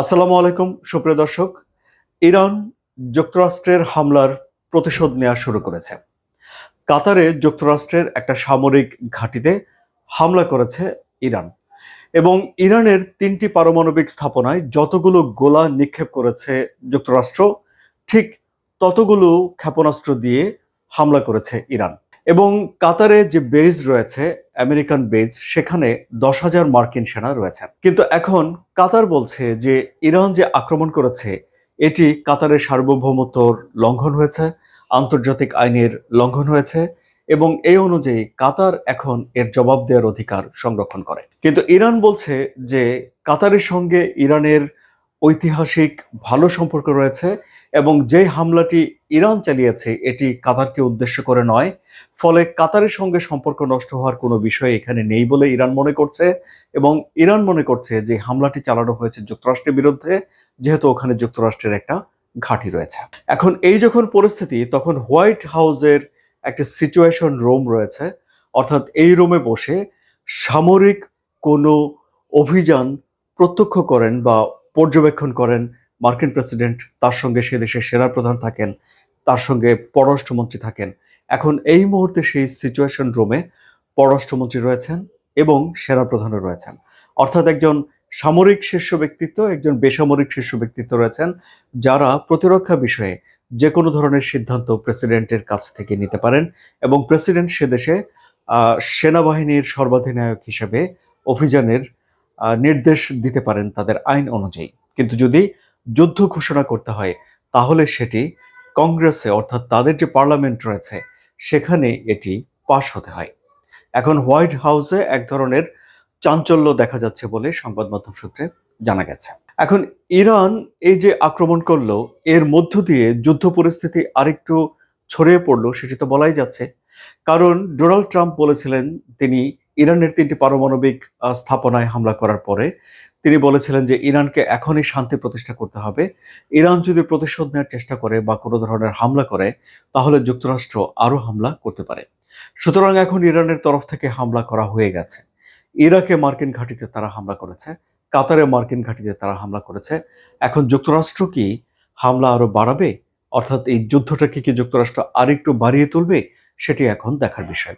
আসসালামু আলাইকুম, সুপ্রিয় দর্শক। ইরান যুক্তরাষ্ট্রের হামলার প্রতিশোধ নেওয়া শুরু করেছে। কাতারে যুক্তরাষ্ট্রের একটা সামরিক ঘাঁটিতে হামলা করেছে ইরান। এবং ইরানের তিনটি পারমাণবিক স্থাপনায় যতগুলো গোলা নিক্ষেপ করেছে যুক্তরাষ্ট্র, ঠিক ততগুলো ক্ষেপণাস্ত্র দিয়ে হামলা করেছে ইরান। এবং কাতারে যে বেজ রয়েছে আমেরিকান বেজ সেখানে দশ হাজার মার্কিন সেনা রয়েছে। কিন্তু এখন কাতার বলছে যে ইরান যে আক্রমণ করেছে, এটি কাতারের সার্বভৌমত্বর লঙ্ঘন হয়েছে, আন্তর্জাতিক আইনের লঙ্ঘন হয়েছে এবং এই অনুযায়ী কাতার এখন এর জবাব দেওয়ার অধিকার সংরক্ষণ করে। কিন্তু ইরান বলছে যে কাতারের সঙ্গে ইরানের ঐতিহাসিক ভালো সম্পর্ক রয়েছে এবং যে হামলাটি ইরান চালিয়েছে, এটি কাতারকে উদ্দেশ্য করে নয়। ফলে কাতারের সঙ্গে সম্পর্ক নষ্ট হওয়ার কোনো বিষয় এখানে নেই বলে ইরান মনে করছে এবং ইরান মনে করছে যে হামলাটি চালানো হয়েছে যুক্তরাষ্ট্রের বিরুদ্ধে, যেহেতু ওখানে যুক্তরাষ্ট্রের একটা ঘাঁটি রয়েছে। এখন এই যখন পরিস্থিতি, তখন হোয়াইট হাউসের একটা সিচুয়েশন রুম রয়েছে। অর্থাৎ এই রুমে বসে সামরিক কোনো অভিযান প্রত্যক্ষ করেন বা পর্যবেক্ষণ করেন মার্কিন প্রেসিডেন্ট, তার সঙ্গে সে দেশের সেনা প্রধান থাকেন, তার সঙ্গে পররাষ্ট্রমন্ত্রী থাকেন। এখন এই মুহূর্তে সেই সিচুয়েশন রুমে পররাষ্ট্রমন্ত্রী রয়েছেন এবং সেনা প্রধানও রয়েছেন। অর্থাৎ একজন সামরিক শীর্ষ ব্যক্তিত্ব, একজন বেসামরিক শীর্ষ ব্যক্তিত্ব রয়েছেন, যারা প্রতিরক্ষা বিষয়ে যে কোনো ধরনের সিদ্ধান্ত প্রেসিডেন্টের কাছ থেকে নিতে পারেন এবং প্রেসিডেন্ট সে দেশে সেনাবাহিনীর সর্বাধিনায়ক হিসেবে অভিযানের নির্দেশ দিতে পারেন তাদের আইন অনুযায়ী। কিন্তু যদি যুদ্ধ ঘোষণা করতে হয়, তাহলে সেটি কংগ্রেসে, অর্থাৎ তাদের যে পার্লামেন্ট রয়েছে, সেখানে এটি পাশ হতে হয়। এখন হোয়াইট হাউসে এক ধরনের চাঞ্চল্য দেখা যাচ্ছে বলে সংবাদ মাধ্যম সূত্রে জানা গেছে। এখন ইরান এই যে আক্রমণ করল, এর মধ্য দিয়ে যুদ্ধ পরিস্থিতি আরেকটু ছড়িয়ে পড়ল, সেটি তো বলাই যাচ্ছে। কারণ ডোনাল্ড ট্রাম্প বলেছিলেন, তিনি ইরানের তিনটি পারমাণবিক স্থাপনায় হামলা করার পরে তিনি বলেছিলেন যে ইরানকে এখনই শান্তি প্রতিষ্ঠা করতে হবে। ইরান যদি প্রতিশোধ নেওয়ার চেষ্টা করে বা কোনো ধরনের হামলা করে, তাহলে যুক্তরাষ্ট্র আরও হামলা করতে পারে। সুতরাং এখন ইরানের তরফ থেকে হামলা করা হয়ে গেছে। ইরাকে মার্কিন ঘাঁটিতে তারা হামলা করেছে, কাতারে মার্কিন ঘাঁটিতে তারা হামলা করেছে। এখন যুক্তরাষ্ট্র কি হামলা আরও বাড়াবে? অর্থাৎ এই যুদ্ধটাকে কি যুক্তরাষ্ট্র আরেকটু বাড়িয়ে তুলবে? সেটি এখন দেখার বিষয়।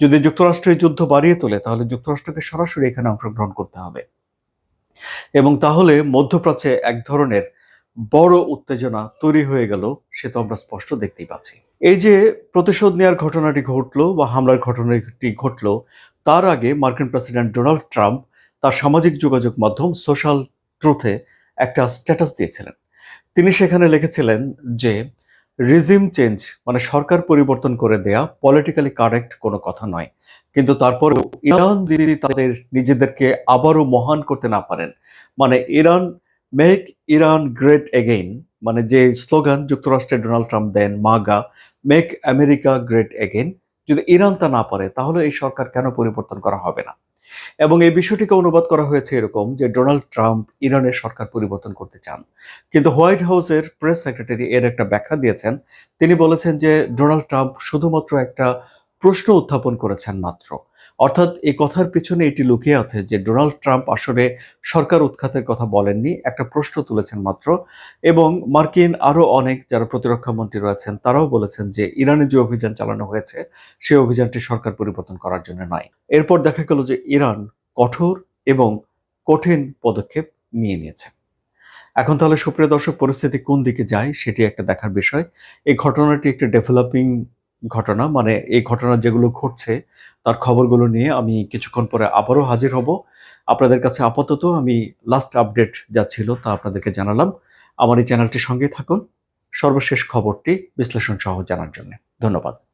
যদি যুক্তরাষ্ট্র এই যুদ্ধ বাড়িয়ে তোলে, তাহলে যুক্তরাষ্ট্রকে সরাসরি এখানে অংশগ্রহণ করতে হবে। এবং তাহলে মধ্যপ্রাচ্যে এক ধরনের বড় উত্তেজনা তৈরি হয়ে গেল, সে তো আমরা স্পষ্ট দেখতেই পাচ্ছি। এই যে প্রতিশোধ নেওয়ার ঘটনাটি ঘটলো বা হামলার ঘটনাটি ঘটলো, তার আগে মার্কিন প্রেসিডেন্ট ডোনাল্ড ট্রাম্প তার সামাজিক যোগাযোগ মাধ্যম সোশ্যাল ট্রুথে একটা স্ট্যাটাস দিয়েছিলেন। তিনি সেখানে লিখেছিলেন যে রিজিম চেঞ্জ মানে সরকার পরিবর্তন করে দেয়া পলিটিক্যালি কারেক্ট কোনো কথা নয়। কিন্তু তারপরেও ইরান যদি তাদের নিজেদেরকে আবারও মহান করতে না পারেন মানে Iran make Iran great again মানে যে স্লোগান যুক্তরাষ্ট্রের ডোনাল্ড ট্রাম্প দেন, MAGA make America great again যদি ইরান তা না পারে, তাহলে এই সরকার কেন পরিবর্তন করা হবে না? এবং এই বিষয়টিকে অনুবাদ করা হয়েছে এরকম যে ডোনাল্ড ট্রাম্প ইরানের সরকার পরিবর্তন করতে চান। কিন্তু হোয়াইট হাউসের প্রেস সেক্রেটারি এর একটা ব্যাখ্যা দিয়েছেন। তিনি বলেছেন যে ডোনাল্ড ট্রাম্প শুধুমাত্র একটা প্রশ্ন উত্থাপন করেছেন মাত্র। অর্থাৎ এই কথার পিছনে এটি লুকিয়ে আছে যে ডোনাল্ড ট্রাম্প আসলে সরকার উৎখাতের কথা বলেননি, একটা প্রশ্ন তুলেছেন মাত্র। এবং মার্কিন আরও অনেক যারা প্রতিরক্ষা মন্ত্রী রয়েছেন, তারাও বলেছেন যে ইরানে যে অভিযান চালানো হয়েছে সেই অভিযানটি সরকার পরিবর্তন করার জন্য নয়। এরপর দেখা গেল যে ইরান কঠোর এবং কঠিন পদক্ষেপ নিয়ে নিয়েছে। এখন তাহলে সুপ্রিয় দর্শক, পরিস্থিতি কোন দিকে যায় সেটি একটা দেখার বিষয়। এই ঘটনাটি একটা ডেভেলপিং ঘটনা মানে এই ঘটনা যেগুলো ঘটছে, তার খবরগুলো নিয়ে আমি কিছুক্ষণ পরে আবারও হাজির হব। আপনাদের কাছে আপাতত আমি লাস্ট আপডেট যা ছিল তা আপনাদেরকে জানালাম। আমার এই চ্যানেলটির সঙ্গে থাকুন। সর্বশেষ খবরটি বিশ্লেষণ সহ জানার জন্য। ধন্যবাদ।